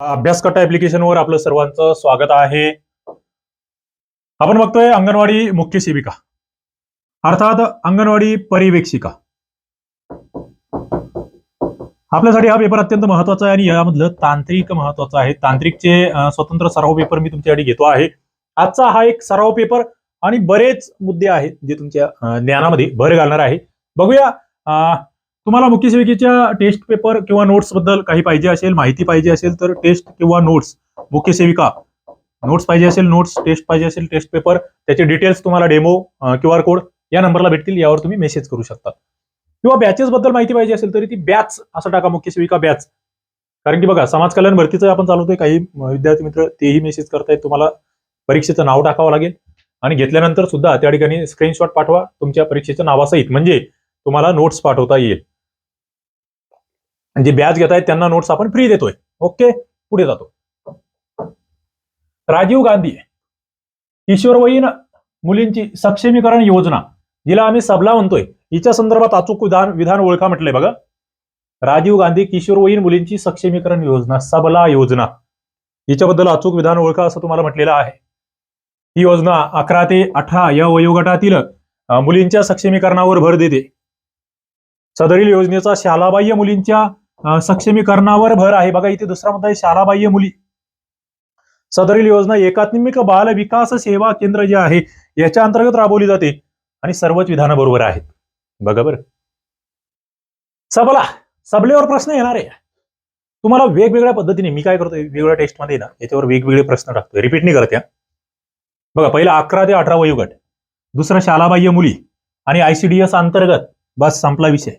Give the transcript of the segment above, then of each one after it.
अभ्यासकट्टा ऍप्लिकेशनवर आपलं सर्वांचं स्वागत आहे. आपण बघतोय अंगणवाडी मुख्य सेविका. अर्थात अंगणवाडी परिवेक्षिका आपल्यासाठी हा पेपर अत्यंत महत्त्वाचा आहे आणि यामधलं तांत्रिक महत्वाचं आहे. तांत्रिकचे स्वतंत्र सराव पेपर मी तुमच्यासाठी घेतो आहे. आजचा हा एक सराव पेपर आणि बरेच मुद्दे आहेत जे तुमच्या ज्ञानामध्ये भर घालणार आहे. बघूया तुम्हाला मुख्य सेविकेच्या टेस्ट पेपर किंवा नोट्सबद्दल काही पाहिजे असेल माहिती पाहिजे असेल तर टेस्ट किंवा नोट्स मुख्य सेविका नोट्स पाहिजे असेल नोट्स टेस्ट पाहिजे असेल टेस्ट पेपर त्याचे डिटेल्स तुम्हाला डेमो क्यू आर कोड या नंबरला भेटतील यावर तुम्ही मेसेज करू शकता. किंवा बॅचेस बद्दल माहिती पाहिजे असेल तरी ती बॅच असं टाका मुख्य सेविका बॅच कारण की बघा समाज कल्याण भरतीचं आपण चालवतोय काही विद्यार्थी मित्र तेही मेसेज करतायत तुम्हाला परीक्षेचं नाव टाकावं लागेल. आणि घेतल्यानंतर सुद्धा त्या ठिकाणी स्क्रीनशॉट पाठवा तुमच्या परीक्षेच्या नावासहित म्हणजे तुम्हाला नोट्स पाठवता येईल. जे ब्याज घेत आहेत त्यांना नोट्स आपण फ्री देतोय. ओके पुढे जातो. राजीव गांधी ईश्वरवयीन मुलींची सक्षमीकरण योजना जिला आम्ही सबला म्हणतोय. हिच्या संदर्भात अचूक विधान विधान ओळखा म्हटलंय बघा. राजीव गांधी किशोरवयीन मुलींची सक्षमीकरण योजना सबला योजना. हिच्याबद्दल अचूक विधान ओळखा असं तुम्हाला म्हटलेलं आहे. ही योजना अकरा ते अठरा या वयोगटातील मुलींच्या सक्षमीकरणावर भर देते. सदरील योजनेचा शालाबाह्य मुलींच्या सक्षमीकरणावर भर आहे. बघा इथे दुसरा मुद्दा आहे शालाबाह्य मुली. सदरील योजना एकात्मिक बाल विकास सेवा केंद्र जे आहे याच्या अंतर्गत राबवली जाते आणि सर्वच विधानं बरोबर आहेत. बघा बरं. सबला सबलेवर प्रश्न येणार. आहे तुम्हाला वेगवेगळ्या पद्धतीने मी काय करतोय वेगवेगळ्या टेस्टमध्ये ना याच्यावर वेगवेगळे प्रश्न टाकतोय. रिपीट नाही करत्या बघा पहिला अकरा ते अठरा वयोगट. दुसरं शालाबाह्य मुली आणि आयसीडीएस अंतर्गत. बस संपला विषय.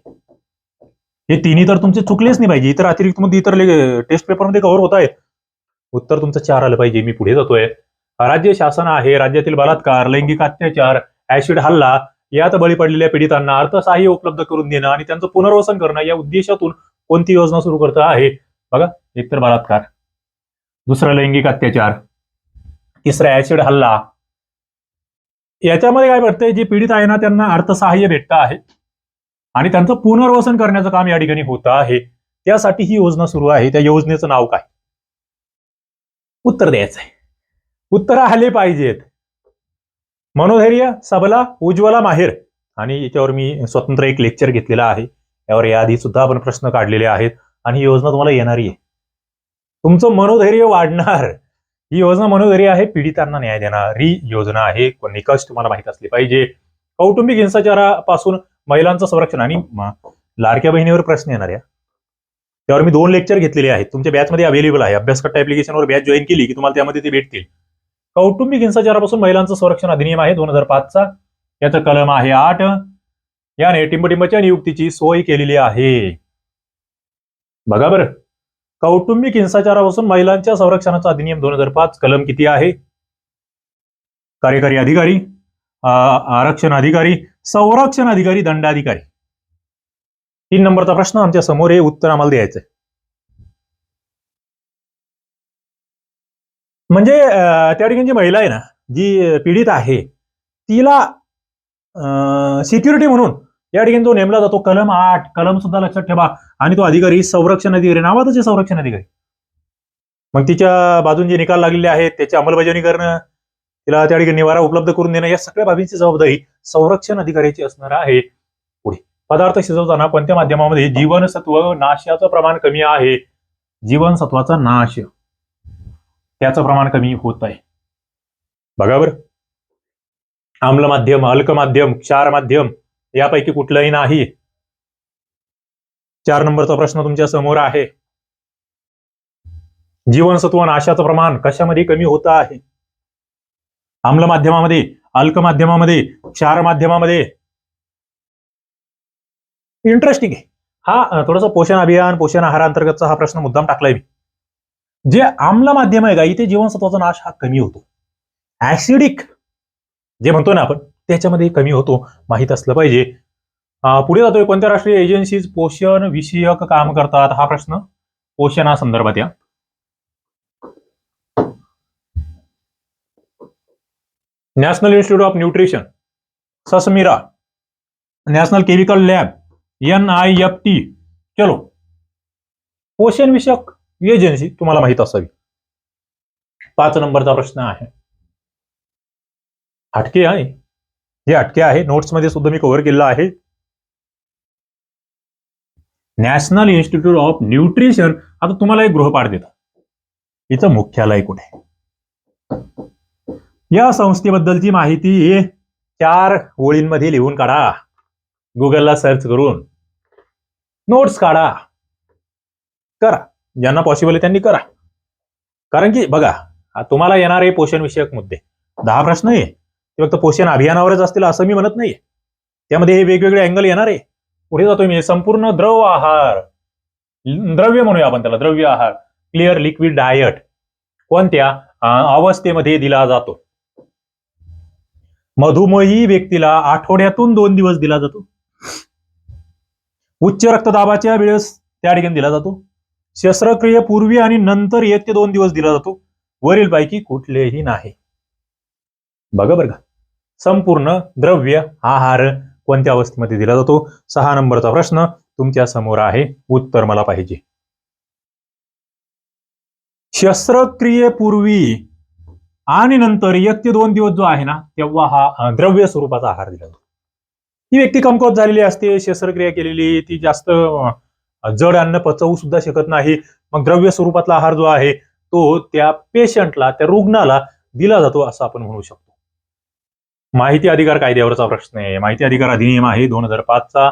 हे तिन्ही तर तुमचे चुकलेच नाही पाहिजे. इतर अतिरिक्त मध्ये इतर टेस्ट पेपरमध्ये कव्हर होत आहेत. उत्तर तुमचं चार आलं पाहिजे. मी पुढे जातोय. राज्य शासन आहे. राज्यातील बलात्कार लैंगिक अत्याचार ऍसिड हल्ला यात बळी पडलेल्या पीडितांना अर्थसहाय्य उपलब्ध करून देणं आणि त्यांचं पुनर्वसन करणं या उद्देशातून कोणती योजना सुरू करत आहे? बघा एकतर बलात्कार. दुसरं लैंगिक अत्याचार. तिसरा ऍसिड हल्ला. याच्यामध्ये काय वाटतंय जे पीडित आहे ना त्यांना अर्थसहाय्य भेटतं आहे. आणि त्यांचं पुनर्वसन करण्याचं काम या ठिकाणी होतं आहे. त्यासाठी ही योजना सुरू आहे. त्या योजनेचं नाव काय? उत्तर द्यायचं आहे उत्तर आले पाहिजेत. मनोधैर्य सबला उज्ज्वला माहेर. आणि याच्यावर मी स्वतंत्र एक लेक्चर घेतलेला आहे. यावर याआधी सुद्धा आपण प्रश्न काढलेले आहेत. आणि ही योजना तुम्हाला येणारी आहे. तुमचं मनोधैर्य वाढणार. ही योजना मनोधैर्य आहे पीडितांना न्याय देणारी योजना आहे. निकष तुम्हाला माहीत असले पाहिजे. कौटुंबिक हिंसाचारापासून महिलांचं संरक्षण. आणि म- लाडक्या बहिणीवर प्रश्न येणार या. त्यावर मी दोन लेक्चर घेतलेले आहेत. तुमच्या बॅचमध्ये अवेलेबल आहे. अभ्यासकट्टा ऍप्लिकेशनवर बॅच जॉईन केली की तुम्हाला त्यामध्ये ते भेटतील. कौटुंबिक हिंसाचारापासून महिलांचं संरक्षण अधिनियम आहे दोन हजार पाचचा. याचं कलम आहे आठ. याने टिंबटिंबच्या नियुक्तीची सोय केलेली आहे. बघा बरं. कौटुंबिक हिंसाचारापासून महिलांच्या संरक्षणाचा अधिनियम दोन हजार पाच कलम किती आहे? कार्यकारी अधिकारी आरक्षण अधिकारी संरक्षण अधिकारी दंडाधिकारी. तीन नंबरचा प्रश्न आमच्यासमोर हे उत्तर आम्हाला द्यायचंय. म्हणजे त्या ठिकाणी जी महिला आहे ना जी पीडित आहे तिला सिक्युरिटी म्हणून या ठिकाणी तो नेमला जातो. कलम आठ कलम सुद्धा लक्षात ठेवा. आणि तो अधिकारी संरक्षण अधिकारी नावातच संरक्षण अधिकारी. मग तिच्या बाजून जे निकाल लागलेले आहेत त्याची अंमलबजावणी करणं तिला त्या ठिकाणी निवारा उपलब्ध करून देणं या सगळ्या बाबींची जबाबदारी संरक्षण अधिकाऱ्याची असणार आहे. पुढे पदार्थ शिजवताना कोणत्या माध्यमामध्ये जीवनसत्व नाशाचं प्रमाण कमी आहे. जीवनसत्वाचा नाश. त्याचं प्रमाण कमी होत आहे. बघा बरं. आम्ल माध्यम अल्क माध्यम क्षार माध्यम यापैकी कुठलंही नाही. चार नंबरचा प्रश्न तुमच्यासमोर आहे. जीवनसत्व नाशाचं प्रमाण कशामध्ये कमी होत आहे? आम्ल माध्यमामध्ये अल्क माध्यमामध्ये क्षार माध्यमामध्ये. इंटरेस्टिंग आहे. हा थोडासा पोषण अभियान पोषण आहारांतर्गतचा हा प्रश्न मुद्दाम टाकलाय मी. जे आम्ल माध्यम आहे का इथे जीवनसत्वाचा नाश हा कमी होतो. ऍसिडिक जे म्हणतो ना आपण त्याच्यामध्ये कमी होतो. माहीत असलं पाहिजे. पुढे जातोय कोणत्या राष्ट्रीय एजन्सीज पोषण विषयक काम करतात? हा प्रश्न पोषणासंदर्भात या. National institute of nutrition SASMIRA national chemical lab N I F T चलो. पोषण विषयक एजन्सी तुम्हाला माहीत असावी. पाच नंबरचा प्रश्न आहे. हटके आहे. हे हटके आहे. नोट्समध्ये सुद्धा मी कव्हर केलेलं आहे. नॅशनल इन्स्टिट्यूट ऑफ न्यूट्रिशन आता तुम्हाला एक गृहपाठ देतात. हिचं मुख्यालय कुठे? या संस्थेबद्दलची माहिती चार ओळींमध्ये लिहून काढा. गुगलला सर्च करून नोट्स काढा. करा. ज्यांना पॉसिबल आहे त्यांनी करा. कारण की बघा तुम्हाला येणारे पोषण विषयक मुद्दे. दहा प्रश्न आहे. ते फक्त पोषण अभियानावरच असतील असं मी म्हणत नाहीये. त्यामध्ये हे वेगवेगळे अँगल येणार आहे. पुढे जातो मी. संपूर्ण द्रव आहार. द्रव्य म्हणूया आपण त्याला. द्रव्य आहार. क्लिअर लिक्विड डायट कोणत्या? अवस्थेमध्ये दिला जातो. मधुमेही व्यक्तीला आठवड्यातून दोन दिवस दिला जातो. उच्च रक्तदाबाच्या वेळेस त्या ठिकाणी दिला जातो. शस्त्रक्रियेपूर्वी आणि नंतर एक ते दोन दिवस दिला जातो. वरील पैकी कुठलेही नाही. बघा बरं का. संपूर्ण द्रव्य आहार कोणत्या अवस्थेमध्ये दिला जातो? सहा नंबरचा प्रश्न तुमच्यासमोर आहे. उत्तर मला पाहिजे. शस्त्रक्रियेपूर्वी आणि नंतर एक ते दोन दिवस जो आहे ना तेव्हा हा द्रव्य स्वरूपाचा आहार दिला जातो. ती व्यक्ती कमकुवत झालेली असते शस्त्रक्रिया केलेली ती जास्त जड अन्न पचवू सुद्धा शकत नाही. मग द्रव्य स्वरूपातला आहार जो आहे तो त्या पेशंटला त्या रुग्णाला दिला जातो असं आपण म्हणू शकतो. माहिती अधिकार कायद्यावरचा प्रश्न आहे. माहिती अधिकार अधिनियम आहे दोन हजार पाचचा.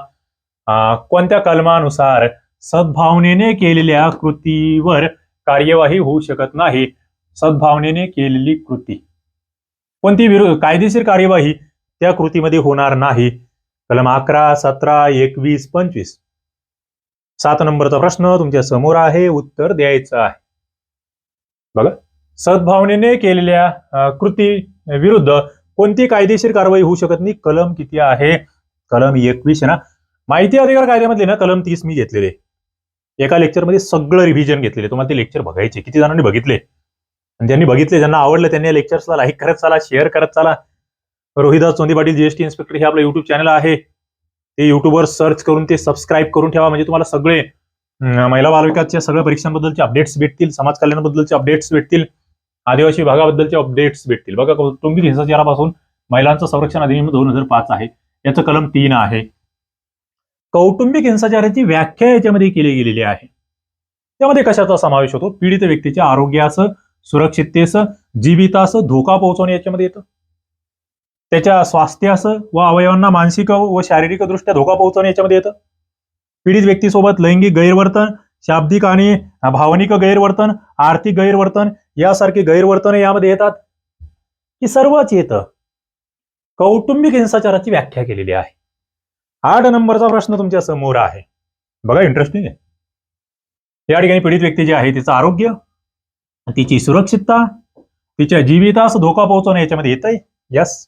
कोणत्या कलमानुसार सद्भावनेने केलेल्या कृतीवर कार्यवाही होऊ शकत नाही? सद्भावनेने केलेली कृती. कोणती विरोध कायदेशीर कार्यवाही त्या कृतीमध्ये होणार नाही. कलम अकरा सतरा एकवीस पंचवीस. सात नंबरचा प्रश्न तुमच्यासमोर आहे उत्तर द्यायचं आहे. बघा सद्भावनेने केलेल्या कृती विरुद्ध कोणती कायदेशीर कारवाई होऊ शकत नाही? कलम किती आहे? कलम एकवीस आहे ना? माहिती अधिकार कायद्यामधले ना कलम तीस मी घेतलेले. एका लेक्चरमध्ये सगळं रिव्हिजन घेतलेले. तुम्हाला ते लेक्चर बघायचे. किती जणांनी बघितले? आणि ज्यांनी बघितले ज्यांना आवडलं त्यांनी या लेक्चर्सला लाईक करत चला शेअर करत चाला. रोहिदास चोंदी पाटील जीएसटी इन्स्पेक्टर हे आपलं युट्यूब चॅनल आहे. ते युट्यूबवर सर्च करून ते सबस्क्राईब करून ठेवा. म्हणजे तुम्हाला सगळे महिला बालविकासच्या सगळ्या परीक्षांबद्दलचे अपडेट्स भेटतील समाज कल्याणाबद्दलचे अपडेट्स भेटतील आदिवासी भागाबद्दलचे अपडेट्स भेटतील. बघा कौटुंबिक हिंसाचारापासून महिलांचं संरक्षण अधिनियम दोन हजार पाच आहे. याचं कलम तीन आहे. कौटुंबिक हिंसाचाराची व्याख्या याच्यामध्ये केली गेलेली आहे. त्यामध्ये कशाचा समावेश होतो? पीडित व्यक्तीच्या आरोग्याचं सुरक्षिततेस जीवितास धोका पोहोचवणे याच्यामध्ये येतं. त्याच्या स्वास्थ्यास व अवयवांना मानसिक व शारीरिक दृष्ट्या धोका पोहोचवणे याच्यामध्ये येतं. पीडित व्यक्तीसोबत लैंगिक गैरवर्तन शाब्दिक आणि भावनिक गैरवर्तन आर्थिक गैरवर्तन यासारखे गैरवर्तन यामध्ये येतात. ही सर्वच येतं. कौटुंबिक हिंसाचाराची व्याख्या केलेली आहे. आठ नंबरचा प्रश्न तुमच्यासमोर आहे. बघा इंटरेस्टिंग आहे. या ठिकाणी पीडित व्यक्ती जी आहे तिचं आरोग्य तिची सुरक्षितता तिच्या जीवितास धोका पोहोचवणे याच्यामध्ये येतंय? यस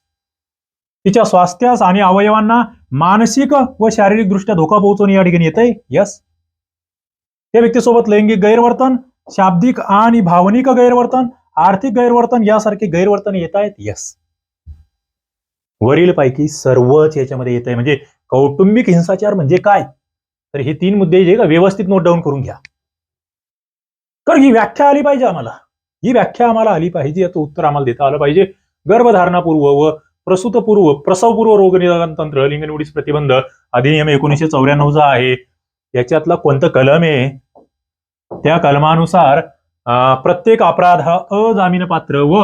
तिच्या स्वास्थ्यास आणि अवयवांना मानसिक व शारीरिक दृष्ट्या धोका पोहोचवणे या ठिकाणी येतंय? यस त्या व्यक्तीसोबत लैंगिक गैरवर्तन शाब्दिक आणि भावनिक गैरवर्तन आर्थिक गैरवर्तन यासारखे गैरवर्तन येत आहेत? यस वरील पैकी सर्वच याच्यामध्ये येत आहे म्हणजे कौटुंबिक हिंसाचार म्हणजे काय? तर हे तीन मुद्दे जे का व्यवस्थित नोट डाऊन करून घ्या. कारण ही व्याख्या आली पाहिजे आम्हाला. ही व्याख्या आम्हाला आली पाहिजे याचं उत्तर आम्हाला देता आलं पाहिजे. गर्भधारणापूर्व व प्रसूतपूर्व प्रसवपूर्व रोगनिदान तंत्र लिंग निवडीस प्रतिबंध अधिनियम एकोणीसशे चौऱ्याण्णवचा आहे. याच्यातला कोणतं कलम आहे? त्या कलमानुसार प्रत्येक अपराध हा अजामीन पात्र व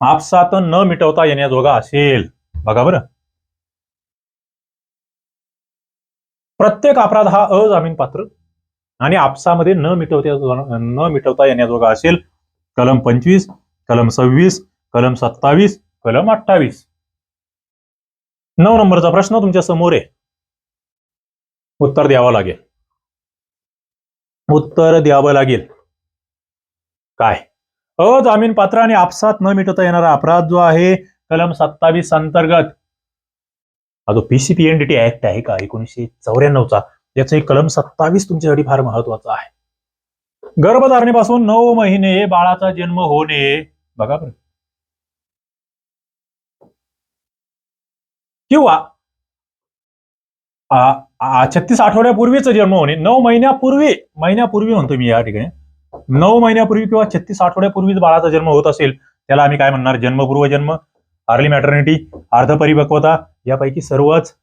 आपसात न मिटवता येण्याजोगा असेल. बघा बरं. प्रत्येक अपराध हा अजामीन पात्र आणि आपसामध्ये न मिटवता न मिटवता येण्याजोगा असेल कलम पंचवीस कलम सव्वीस कलम सत्तावीस कलम अठ्ठावीस. नऊ नंबरचा प्रश्न तुमच्यासमोर आहे. उत्तर द्यावं लागेल. उत्तर द्यावं लागेल. काय? अजामीन पात्र आणि आपसात न मिटवता येणारा अपराध जो आहे कलम सत्तावीस अंतर्गत. हा जो पीसीपीएनडीटी ऍक्ट आहे का? एकोणीसशे चौऱ्याण्णवचा. याचं एक कलम सत्तावीस तुमच्यासाठी फार महत्वाचं आहे. गर्भधारणेपासून नऊ महिने बाळाचा जन्म होणे. बघा बरं. किंवा छत्तीस आठवड्यापूर्वीच जन्म होणे. नऊ महिन्यापूर्वी महिन्यापूर्वी म्हणतो मी या ठिकाणी. नऊ महिन्यापूर्वी किंवा छत्तीस आठवड्यापूर्वीच बाळाचा जन्म होत असेल त्याला आम्ही काय म्हणणार? जन्मपूर्व जन्म अर्ली मॅटर्निटी अर्धपरिपक्वता यापैकी सर्वच.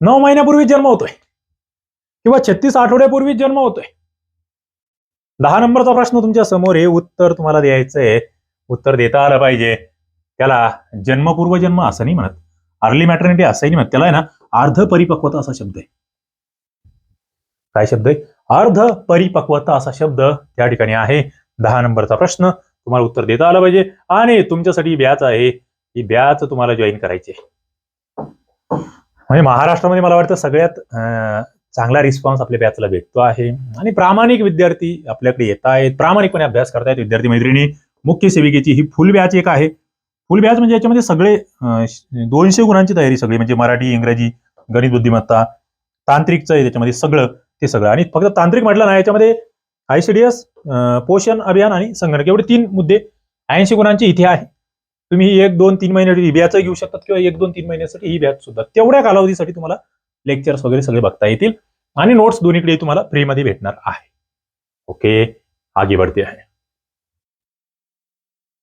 नऊ महिन्यापूर्वीच जन्म होतोय. किंवा छत्तीस आठवड्यापूर्वीच जन्म होतोय? दहा नंबरचा प्रश्न तुमच्यासमोर आहे. उत्तर तुम्हाला द्यायचं आहे. उत्तर देता आलं पाहिजे. त्याला जन्मपूर्व जन्म असं नाही म्हणत. अर्ली मॅटर्निटी असंही नाही म्हणत. त्याला आहे ना अर्ध परिपक्वता असा शब्द आहे. काय शब्द आहे? अर्ध परिपक्वता असा शब्द त्या ठिकाणी आहे. दहा नंबरचा प्रश्न. तुम्हाला उत्तर देता आलं पाहिजे. आणि तुमच्यासाठी ब्याच बॅच आहे. ही बॅच तुम्हाला जॉईन करायची आहे. म्हणजे महाराष्ट्रामध्ये मला वाटतं सगळ्यात अं, चांगला रिस्पॉन्स आपल्या बॅचला भेटतो आहे. आणि प्रामाणिक विद्यार्थी आपल्याकडे येत आहेत. प्रामाणिकपणे अभ्यास करतायत विद्यार्थी मैत्रिणी मुख्य सेविकेची ही फुल बॅच एक आहे. फुल बॅच म्हणजे याच्यामध्ये सगळे दोनशे गुणांची तयारी सगळी. म्हणजे मराठी इंग्रजी गणित बुद्धिमत्ता तांत्रिकचं आहे त्याच्यामध्ये सगळं ते सगळं. आणि फक्त तांत्रिक म्हटलं ना याच्यामध्ये आयसीडीएस पोषण अभियान आणि संगणक. एवढे तीन मुद्दे ऐंशी गुणांचे इथे आहे. तुम्ही एक दोन तीन महिन्यासाठी बॅच घेऊ शकतात किंवा एक दोन तीन महिन्यासाठी ही बॅच सुद्धा. तेवढ्या कालावधीसाठी तुम्हाला लेक्चर्स वगैरे सगळे बघता येतील. आणि नोट्स दोन्हीकडे तुम्हाला फ्रीमध्ये भेटणार आहे. ओके आगे बढ़ते आहे.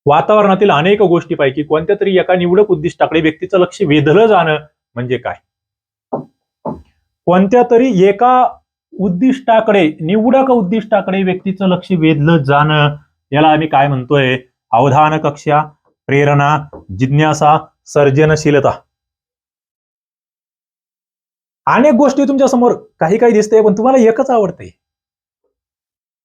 वातावरणातील अनेक गोष्टीपैकी कोणत्या तरी एका निवडक उद्दिष्टाकडे व्यक्तीचं लक्ष वेधलं जाणं म्हणजे काय? कोणत्या तरी एका उद्दिष्टाकडे निवडक उद्दिष्टाकडे व्यक्तीचं लक्ष वेधलं जाणं? याला आम्ही काय म्हणतोय? अवधान कक्षा प्रेरणा जिज्ञासा सर्जनशीलता. अनेक गोष्टी तुमच्यासमोर काही काही दिसते पण तुम्हाला एकच आवडते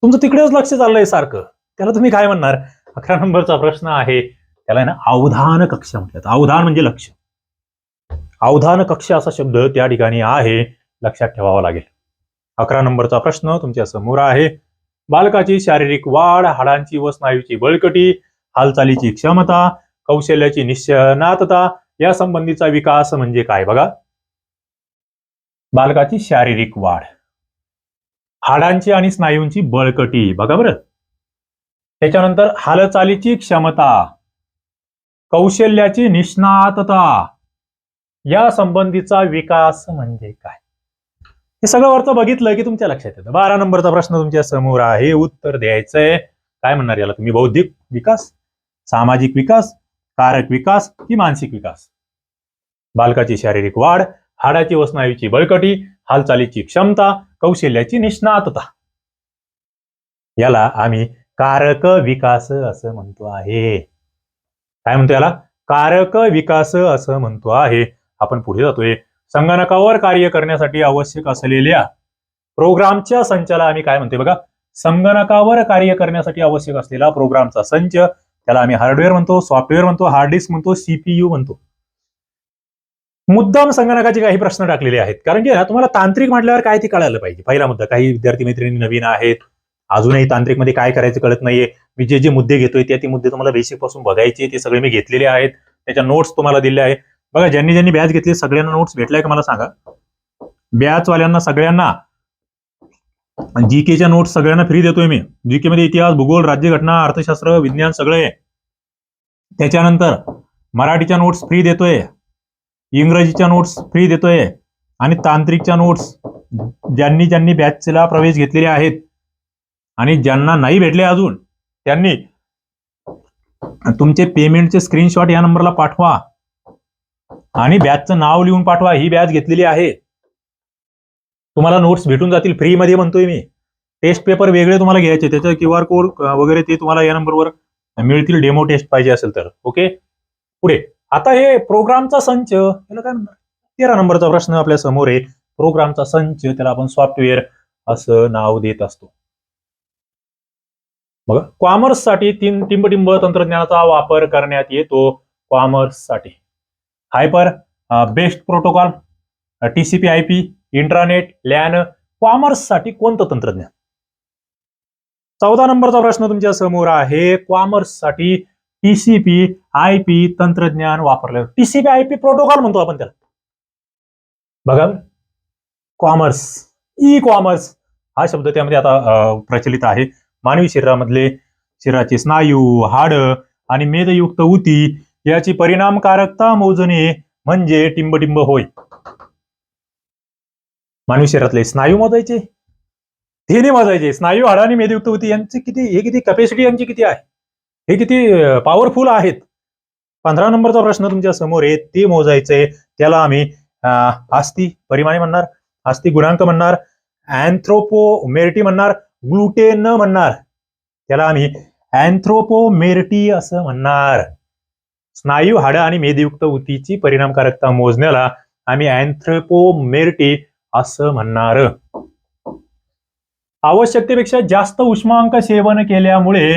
तुमचं तिकडेच लक्ष चाललंय सारखं. त्याला तुम्ही काय म्हणणार? अकरा नंबरचा प्रश्न आहे. त्याला आहे ना अवधान कक्ष म्हणतात अवधान म्हणजे लक्ष. अवधान कक्ष असा शब्द त्या ठिकाणी आहे. लक्षात ठेवावा लागेल. अकरा नंबरचा प्रश्न तुमच्यासमोर आहे. बालकाची शारीरिक वाढ हाडांची व स्नायूची बळकटी हालचालीची क्षमता कौशल्याची निश्चनातता या संबंधीचा विकास म्हणजे काय? बघा. बालकाची शारीरिक वाढ. हाडांची आणि स्नायूंची बळकटी बघा बरं. त्याच्यानंतर हालचालीची क्षमता कौशल्याची निष्णातता या संबंधीचा विकास म्हणजे काय? हे सगळं वरचं बघितलं की तुमच्या लक्षात येतं. बारा नंबरचा प्रश्न तुमच्यासमोर आहे. उत्तर द्यायचंय. काय म्हणणार याला तुम्ही? बौद्धिक विकास सामाजिक विकास कारक विकास की मानसिक विकास? बालकाची शारीरिक वाढ हाडाची व स्नायूची बळकटी हालचालीची क्षमता कौशल्याची निष्णातता. याला आम्ही कारक विकास असं म्हणतो आहे. काय म्हणतो याला? कारक विकास असं म्हणतो आहे. आपण पुढे जातोय. संगणकावर कार्य करण्यासाठी आवश्यक असलेल्या प्रोग्रामच्या संचाला आम्ही काय म्हणतोय बघा? संगणकावर कार्य करण्यासाठी आवश्यक असलेला प्रोग्रामचा संच त्याला आम्ही हार्डवेअर म्हणतो सॉफ्टवेअर म्हणतो हार्ड डिस्क म्हणतो सीपीयू म्हणतो. मुद्दाम संगणकाचे काही प्रश्न टाकलेले आहेत. कारण की तुम्हाला तांत्रिक म्हटल्यावर काय ते कळायला पाहिजे. पहिला मुद्दा काही विद्यार्थी मैत्रिणी नवीन आहेत. अजूनही तांत्रिकमध्ये काय करायचं कळत नाहीये. मी जे जे मुद्दे घेतोय ते ते मुद्दे तुम्हाला बेसिकपासून बघायचे ते सगळे मी घेतलेले आहेत. त्याच्या नोट्स तुम्हाला दिल्या आहे बघा ज्यांनी ज्यांनी बॅच घेतली सगळ्यांना नोट्स भेटलाय का मला सांगा? बॅचवाल्यांना सगळ्यांना. जीकेच्या नोट्स सगळ्यांना फ्री देतोय मी. जीके मध्ये इतिहास भूगोल राज्यघटना अर्थशास्त्र विज्ञान सगळे. त्याच्यानंतर मराठीच्या नोट्स फ्री देतोय. इंग्रजीच्या नोट्स फ्री देतोय. आणि तांत्रिकच्या नोट्स ज्यांनी ज्यांनी बॅचला प्रवेश घेतलेले आहेत आणि ज्यांना नाही भेटले अजून त्यांनी तुमचे पेमेंटचे स्क्रीनशॉट या नंबरला पाठवा. आणि बॅचचं नाव लिहून पाठवा ही बॅच घेतलेली आहे. तुम्हाला नोट्स भेटून जातील फ्रीमध्ये म्हणतोय मी. टेस्ट पेपर वेगळे तुम्हाला घ्यायचे त्याचं क्यू आर कोड वगैरे ते तुम्हाला या नंबरवर मिळतील डेमो टेस्ट पाहिजे असेल तर. ओके पुढे. आता हे प्रोग्रामचा संच याला काय म्हणणार तेरा नंबरचा प्रश्न आपल्यासमोर आहे. प्रोग्रामचा संच त्याला आपण सॉफ्टवेअर असं नाव देत असतो. बघा कॉमर्ससाठी तीन टिंबटिंब तंत्रज्ञानाचा वापर करण्यात येतो कॉमर्ससाठी. Hyper best protocol TCP I P intranet LAN कॉमर्ससाठी कोणतं तंत्रज्ञान? चौदा नंबरचा प्रश्न तुमच्यासमोर आहे. कॉमर्ससाठी टीसीपी आय पी तंत्रज्ञान वापरलं. टीसीपी आय पी प्रोटोकॉल म्हणतो आपण त्याला. बघा. कॉमर्स ई कॉमर्स हा शब्द त्यामध्ये आता प्रचलित आहे. मानवी शरीरामधले शरीराचे स्नायू हाड आणि मेदयुक्त उती याची परिणामकारकता मोजणे म्हणजे टिंबटिंब होय. मानवी शरीरातले स्नायू मोजायचे. धेने मोजायचे. स्नायू हाड आणि मेदयुक्त होती यांची किती हे किती कॅपॅसिटी यांची किती आहे? हे किती पॉवरफुल आहेत? पंधरा नंबरचा प्रश्न तुमच्यासमोर आहे ते मोजायचंय त्याला आम्ही आस्ती परिमाणे म्हणणार आस्ती गुणांक म्हणणार अँथ्रोपोमेरिटी म्हणणार ग्लुटेन म्हणणार. त्याला आम्ही अँथ्रोपोमेरिटी असं म्हणणार. स्नायू हाडं आणि मेदयुक्त उतीची परिणामकारकता मोजण्याला आम्ही अँथ्रोपोमेरिटी असं म्हणणार. आवश्यकतेपेक्षा जास्त उष्मांक सेवन केल्यामुळे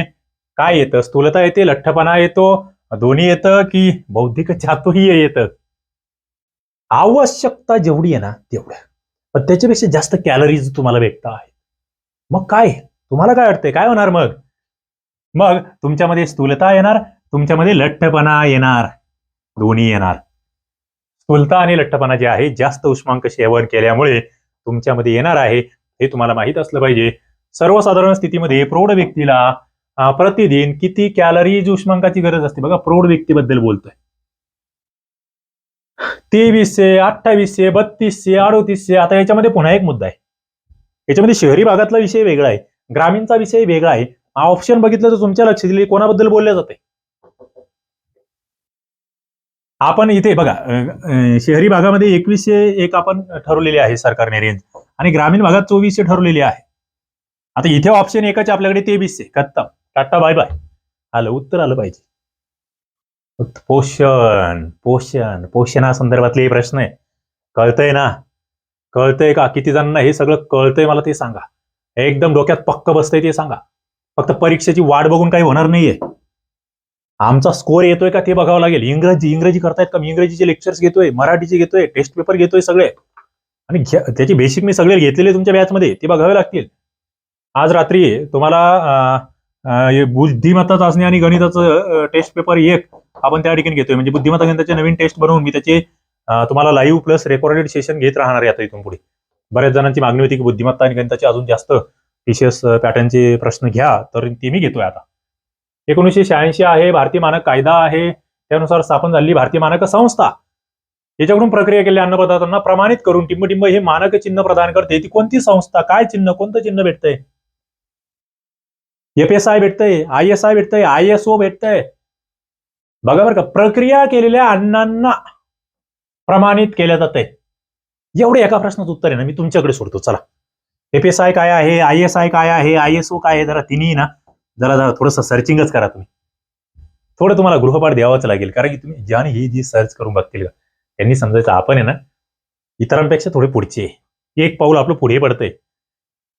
काय येतं? स्थूलता येते लठ्ठपणा येतो दोन्ही येतं की बौद्धिक चातुही येतं? आवश्यकता जेवढी आहे ना तेवढं. पण त्याच्यापेक्षा जास्त कॅलरीज तुम्हाला व्यक्त आहे मग काय? तुम्हाला काय वाटतंय? काय होणार मग? मग तुमच्यामध्ये स्थूलता येणार तुमच्यामध्ये लठ्ठपणा येणार. दोन्ही येणार. स्थूलता आणि लठ्ठपणा जे आहे जास्त उष्मांक सेवन केल्यामुळे तुमच्यामध्ये येणार आहे. हे तुम्हाला माहीत असलं पाहिजे. सर्वसाधारण स्थितीमध्ये प्रौढ व्यक्तीला प्रतिदिन किती कॅलरीज उष्मांकाची गरज असते? बघा प्रौढ व्यक्तीबद्दल बोलतोय. तेवीसशे अठ्ठावीसशे बत्तीसशे अडोतीसशे आता याच्यामध्ये पुन्हा एक मुद्दा आहे. याच्यामध्ये शहरी भागातला विषय वेगळा आहे. ग्रामीणचा विषय वेगळा आहे. ऑप्शन बघितलं तर तुमच्या लक्षात येईल कोणाबद्दल बोलले जाते आपण इथे बघा शहरी भागामध्ये एकवीसशे एक आपण ठरवलेली आहे सरकारने रेंज आणि ग्रामीण भागात चोवीसशे ठरवलेली आहे. आता इथे ऑप्शन एकाचे आपल्याकडे तेवीसशे खत्तम टाटा बाय बाय. आलं उत्तर आलं पाहिजे. पोषण पोषण. पोषणासंदर्भातले हे प्रश्न आहे कळतंय ना? कळतंय का? किती जणांना हे सगळं कळतंय मला ते सांगा. एकदम डोक्यात पक्क बसतंय ते सांगा. फक्त परीक्षेची वाट बघून काही होणार नाहीये. आमचा स्कोर येतोय का ते बघावं लागेल. इंग्रजी इंग्रजी करतायत का? मी इंग्रजीचे लेक्चर्स घेतोय मराठीचे घेतोय टेस्ट पेपर घेतोय सगळे. आणि घ्या- त्याची बेसिक मी सगळे घेतलेले तुमच्या बॅचमध्ये ते बघावे लागतील. आज रात्री तुम्हाला बुद्धिमत्ता चाचणी आणि गणिताचं टेस्ट पेपर एक आपण त्या ठिकाणी घेतोय. म्हणजे बुद्धिमत्ता गणिताचे नवीन टेस्ट बनवून मी त्याचे तुम्हाला लाईव्ह प्लस रेकॉर्डेड सेशन घेत राहणार आहे आता इथून पुढे. बऱ्याच जणांची मागणी होती की बुद्धिमत्ता आणि गणिताचे अजून जास्त विशेष पॅटर्नचे प्रश्न घ्या तर ते मी घेतोय आता. एकोणीसशे शहाऐंशी आहे भारतीय मानक कायदा आहे. त्यानुसार स्थापन झालेली भारतीय मानक संस्था. याच्याकडून प्रक्रिया केलेल्या अन्नपदार्थांना प्रमाणित करून टिंब हे मानक चिन्ह प्रदान करते. ती कोणती संस्था? काय चिन्ह? कोणतं चिन्ह भेटतंय? एफ एस आय भेटतंय आय एस आय भेटतंय आय एस ओ भेटतंय. बघा बरं का प्रक्रिया केलेल्या अण्णांना प्रमाणित केल्या जाते एवढे एका प्रश्नाचं उत्तर आहे ना मी तुमच्याकडे सोडतो. चला. एफ एस आय काय आहे आय एस आय काय आहे आय एस ओ काय आहे जरा तिन्ही ना जरा जरा थोडंसं सर्चिंगच करा तुम्ही. थोडं तुम्हाला गृहपाठ द्यावाच लागेल कारण की तुम्ही ज्याने ही जी सर्च करून बघतील का त्यांनी समजायचं आपण आहे ना इतरांपेक्षा थोडे पुढचे. एक पाऊल आपलं पुढे पडतंय.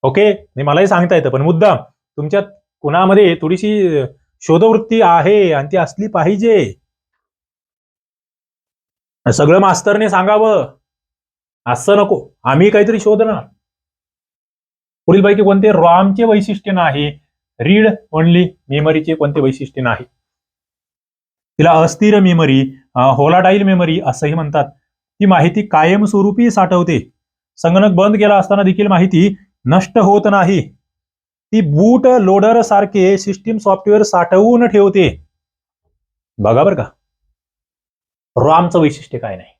ओके? नाही मलाही सांगता येतं पण मुद्दाम तुमच्यात कुणामध्ये थोडीशी शोधवृत्ती आहे आणि ती असली पाहिजे. सगळं मास्तरने सांगावं. असं नको. आम्ही काहीतरी शोधणार. पुढील पैकी कोणते रॉमचे वैशिष्ट्य नाही रीड ओनली मेमरीचे कोणते वैशिष्ट्य नाही. तिला अस्थिर मेमरी होलाडाईल मेमरी असंही म्हणतात. ती माहिती कायमस्वरूपी साठवते. संगणक बंद केला असताना देखील माहिती नष्ट होत नाही. ती बूट लोडर सारखे सिस्टीम सॉफ्टवेअर साठवून ठेवते. बघा बरं का. रॉमचं वैशिष्ट्य काय नाही.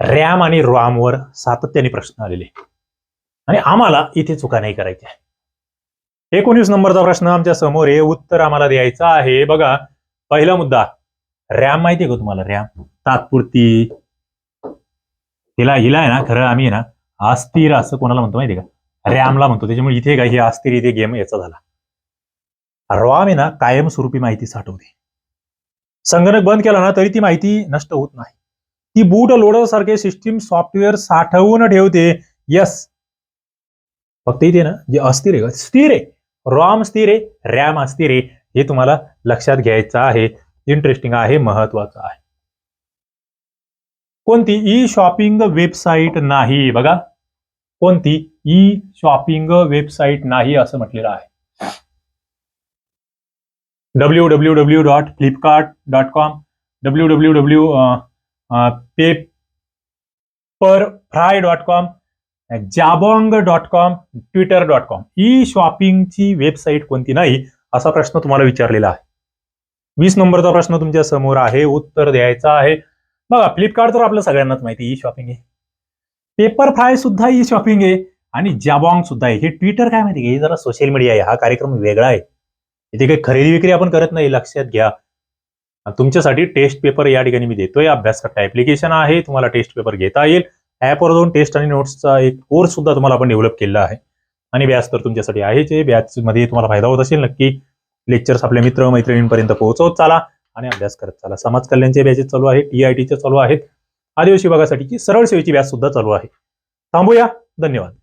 रॅम आणि रॉमवर सातत्याने प्रश्न आलेले. आणि आम्हाला इथे चुका नाही करायच्या. एकोणीस नंबरचा प्रश्न आमच्यासमोर आहे. उत्तर आम्हाला द्यायचं आहे. बघा पहिला मुद्दा. रॅम माहितीये का तुम्हाला? रॅम तात्पुरती. हिला हिला आहे ना खरं आम्ही आहे ना अस्थिर असं कोणाला म्हणतो माहितीये का? रॅमला म्हणतो. त्याच्यामुळे इथे काय हे अस्थिर इथे गेम याचा झाला. रॉम आहे ना कायमस्वरूपी माहिती साठवते. संगणक बंद केला ना तरी ती माहिती नष्ट होत नाही. ती बूट लोडर सारखे सिस्टीम सॉफ्टवेअर साठवून ठेवते. यस फक्त इथे ना जे अस्थिर आहे स्थिर आहे. रॉम स्थिर आहे रॅम अस्थिर आहे हे तुम्हाला लक्षात घ्यायचं आहे. इंटरेस्टिंग आहे महत्वाचं आहे. कोणती ई शॉपिंग वेबसाईट नाही बघा. कोणती? ई शॉपिंग वेबसाईट नाही असं म्हटलेलं आहे. W W W dot Flipkart dot com W W W Pepperfry dot com Jabong dot com Twitter dot com e शॉपिंगची website कोणती नाही असा प्रश्न तुम्हाला विचारलेला आहे. वीस नंबरचा प्रश्न तुमच्यासमोर आहे उत्तर द्यायचा आहे. बघा फ्लिपकार्ट तर आपल्या सगळ्यांनाच माहिती ई शॉपिंग आहे. पेपर फ्राय सुद्धा ई शॉपिंग आहे. आणि जॅबॉंग सुद्धा आहे. हे ट्विटर काय माहिती हे जरा सोशल मीडिया आहे. हा कार्यक्रम वेगळा आहे. इथे काही खरेदी विक्री आपण करत नाही. लक्षात घ्या. तुमच्यासाठी टेस्ट पेपर या ठिकाणी मी देतोय. अभ्यास करता ऍप्लिकेशन आहे. तुम्हाला टेस्ट पेपर घेता येईल. ऍपवर जाऊन टेस्ट आणि नोट्सचा एक कोर्स सुद्धा तुम्हाला आपण डेव्हलप केलेला आहे. आणि व्याज तर तुमच्यासाठी आहेच आहे. व्याजमध्ये तुम्हाला फायदा होत असेल नक्की. लेक्चर्स आपल्या मित्र मैत्रिणींपर्यंत पोहोचवत चाला आणि अभ्यास करत चाला. समाज कल्याणचे बॅचेस चालू आहेत. टीआयटीचे चालू आहेत. आदिवासी विभागासाठीची सरळ सेवेची व्याज सुद्धा चालू आहे. थांबूया. धन्यवाद.